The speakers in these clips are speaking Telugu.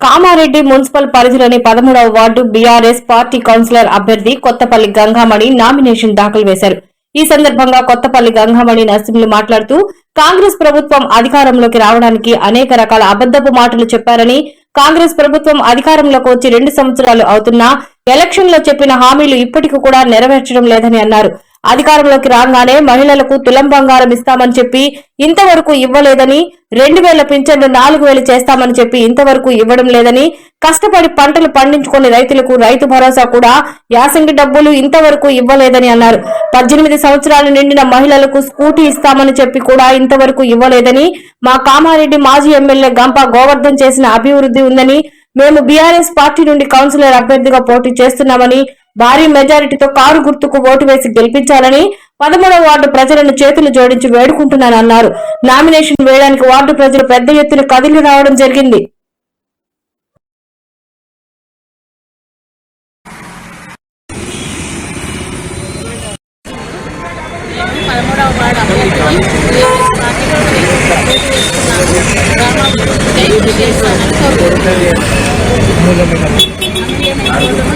కామారెడ్డి మున్సిపల్ పరిధిలోని పదమూడవ వార్డు బీఆర్ఎస్ పార్టీ కౌన్సిలర్ అభ్యర్థి కొత్తపల్లి గంగామణి నామినేషన్ దాఖలు వేశారు. ఈ సందర్భంగా కొత్తపల్లి గంగామణి నర్సింహులు మాట్లాడుతూ కాంగ్రెస్ ప్రభుత్వం అధికారంలోకి రావడానికి అనేక రకాల అబద్దపు మాటలు చెప్పారని కాంగ్రెస్ ప్రభుత్వం అధికారంలోకి వచ్చి రెండు సంవత్సరాలు అవుతున్నా ఎలక్షన్లో చెప్పిన హామీలు ఇప్పటికి కూడా నెరవేర్చడం లేదని అన్నారు. అధికారంలోకి రాగానే మహిళలకు తులం బంగారం ఇస్తామని చెప్పి ఇంతవరకు ఇవ్వలేదని రెండు వేల పింఛన్లు నాలుగు వేలు చేస్తామని చెప్పి ఇంతవరకు ఇవ్వడం లేదని కష్టపడి పంటలు పండించుకునే రైతులకు రైతు భరోసా కూడా యాసంగి డబ్బులు ఇంతవరకు ఇవ్వలేదని అన్నారు. పద్దెనిమిది సంవత్సరాలు నిండిన మహిళలకు స్కూటీ ఇస్తామని చెప్పి కూడా ఇంతవరకు ఇవ్వలేదని మా కామారెడ్డి మాజీ ఎమ్మెల్యే గంప గోవర్ధన్ చేసిన అభివృద్ధి ఉందని మేము బీఆర్ఎస్ పార్టీ నుండి కౌన్సిలర్ అభ్యర్థిగా పోటీ చేస్తున్నామని భారీ మెజారిటీతో కారు గుర్తుకు ఓటు వేసి గెలిపించాలని పదమూడవ వార్డు ప్రజలను చేతులు జోడించి వేడుకుంటున్నానన్నారు నామినేషన్ వేయడానికి వార్డు ప్రజలు పెద్ద ఎత్తున కదిలి రావడం జరిగింది.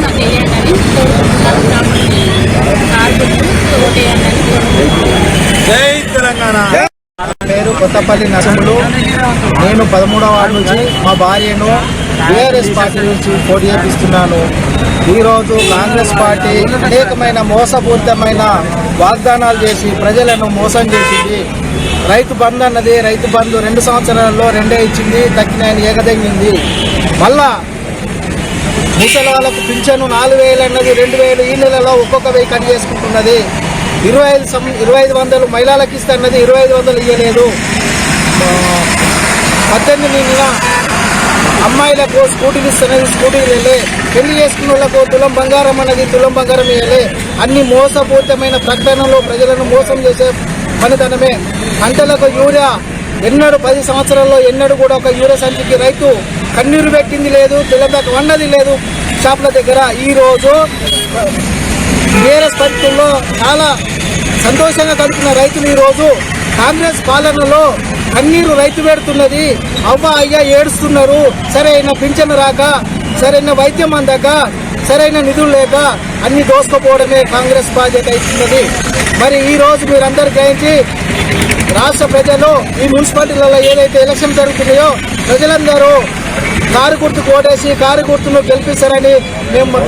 నాకు జై తెలంగాణ. పేరు కొత్తపల్లి నరసింహులు. నేను పదమూడవ వార్డు నుంచి మా భార్యను బీఆర్ఎస్ పార్టీ నుంచి పోటీ చేపిస్తున్నాను ఈరోజు కాంగ్రెస్ పార్టీ అనేకమైన మోసపూరితమైన వాగ్దానాలు చేసి ప్రజలను మోసం చేసింది. రైతు బంధు అన్నది రైతు బంధు రెండు సంవత్సరాల్లో రెండే ఇచ్చింది తగ్గినాయని ఏకదగ్గింది మళ్ళా ముసలి వాళ్ళకు పింఛను నాలుగు వేలు అన్నది రెండు వేలు ఈ నెలలో ఒక్కొక్క వెయ్యి కట్ చేసుకుంటున్నది. ఇరవై ఐదు సం ఇరవై ఐదు వందలు మహిళలకు ఇస్తే అన్నది ఇరవై ఐదు వందలు ఇవ్వలేదు పద్దెనిమిది నెలల అమ్మాయిలకు స్కూటీలు ఇస్తున్నది స్కూటీలు వెళ్ళే పెళ్ళి చేసుకున్న వాళ్ళకు తులం బంగారం అన్నది తులం బంగారం ఇవ్వలే అన్ని మోసపూరితమైన ప్రకటనలు ప్రజలను మోసం చేసే పనితనమే. పంటలకు యూరియా ఎన్నడూ పది సంవత్సరాల్లో ఎన్నడూ కూడా ఒక యూరియా సంచికి రైతు కన్నీరు పెట్టింది లేదు తెల్లదాకా వన్నది లేదు. షాపుల దగ్గర ఈ రోజు బీఆర్ఎస్ పరిస్థితుల్లో చాలా సంతోషంగా గడుపుతున్న రైతులు ఈరోజు కాంగ్రెస్ పాలనలో కన్నీరు రైతు పెడుతున్నది. అవ్వ అయ్యా ఏడుస్తున్నారు. సరైన పింఛను రాక సరైన వైద్యం అందక సరైన నిధులు లేక అన్ని దోసుకుపోవడమే కాంగ్రెస్ బాధ్యత అవుతున్నది. మరి ఈ రోజు మీరందరూ గ్రహించి రాష్ట్ర ప్రజలు ఈ మున్సిపాలిటీలలో ఏదైతే ఎలక్షన్ జరుగుతున్నాయో ప్రజలందరూ కారు గుర్తు కోటేసి కారు గుర్తును గెలిపిస్తారని మేము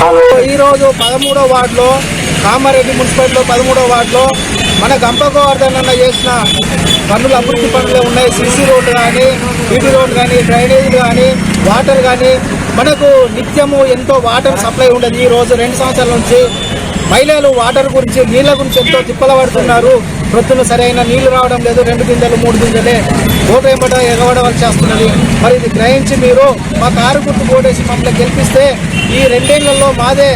ఈరోజు ఈ రోజు పదమూడో వార్డులో కామారెడ్డి మున్సిపాలిటీలో పదమూడో వార్డులో మన గంపగోవర్ధన్ అన్న చేసిన పనులు అభివృద్ధి పనులు ఉన్నాయి. సిసి రోడ్డు కానీ బీటీ రోడ్డు కానీ డ్రైనేజీలు కానీ వాటర్ కానీ మనకు నిత్యము ఎంతో వాటర్ సప్లై ఉండదు. ఈ రోజు రెండు సంవత్సరాల నుంచి మహిళలు వాటర్ గురించి నీళ్ళ గురించి ఎంతో తిప్పల పడుతున్నారు ప్రొద్దున సరైన నీళ్ళు రావడం లేదు రెండు గింజలు మూడు గింజలే. ఓటు ఎంబట ఎగవడవలసి వస్తున్నది మరి ఇది గ్రహించి మీరు మా కారు గుర్తు ఓటేసి మమ్మల్ని గెలిపిస్తే ఈ రెండేళ్ళలో మాదే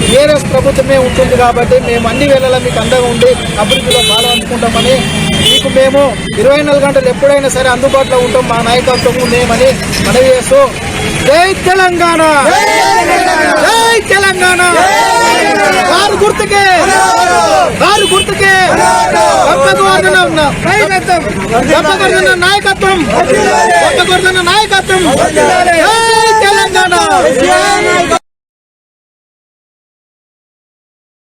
టీఆర్ఎస్ ప్రభుత్వమే ఉంటుంది కాబట్టి మేము అన్ని వేళలా మీకు అండగా ఉండి అభివృద్ధిలో పాల్గొంటుకుంటామని మీకు మేము ఇరవై నాలుగు గంటలు ఎప్పుడైనా సరే అందుబాటులో ఉంటాం మా నాయకత్వం మేమని మనవి చేస్తూ జై తెలంగాణ! జై తెలంగాణ! కారు గుర్తుకే! కారు గుర్తుకే! గొప్పగోర్ధన ఉన్న నాయకత్వం! గొప్పగోర్ధన నాయకత్వం! జై తెలంగాణ!